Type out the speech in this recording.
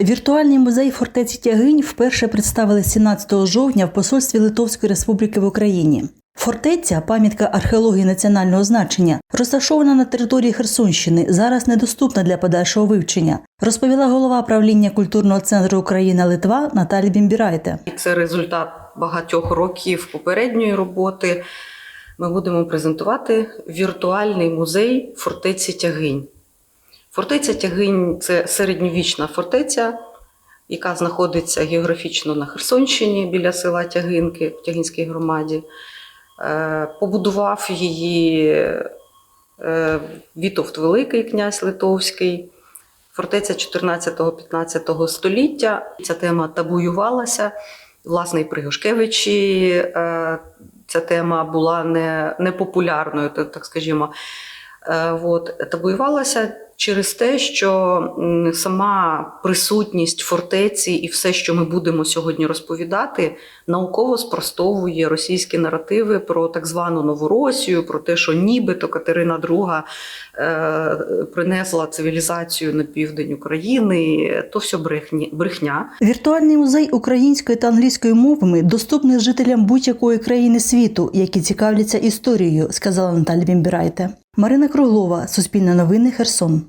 Віртуальний музей фортеці Тягинь вперше представили 17 жовтня в посольстві Литовської Республіки в Україні. Фортеця, пам'ятка археології національного значення, розташована на території Херсонщини, зараз недоступна для подальшого вивчення, розповіла голова правління культурного центру Україна Литва Наталі Бімбірайте. Це результат багатьох років попередньої роботи. Ми будемо презентувати віртуальний музей фортеці Тягинь. Фортеця Тягинь це середньовічна фортеця, яка знаходиться географічно на Херсонщині біля села Тягинки в Тягинській громаді. Е, Побудував її е, Вітовт Великий, князь Литовський. Фортеця 14-15 століття. Ця тема табуювалася. Власне, і при Гошкевичі е, ця тема була не, непопулярною, так, так скажімо. От, табуювалася через те, що сама присутність фортеці і все, що ми будемо сьогодні розповідати, науково спростовує російські наративи про так звану Новоросію, про те, що нібито Катерина II е, принесла цивілізацію на південь України. То все брехні, брехня. Віртуальний музей української та англійської мовами доступний жителям будь-якої країни світу, які цікавляться історією, сказала Наталя Бімбірайте. Марина Круглова, Суспільне новини, Херсон.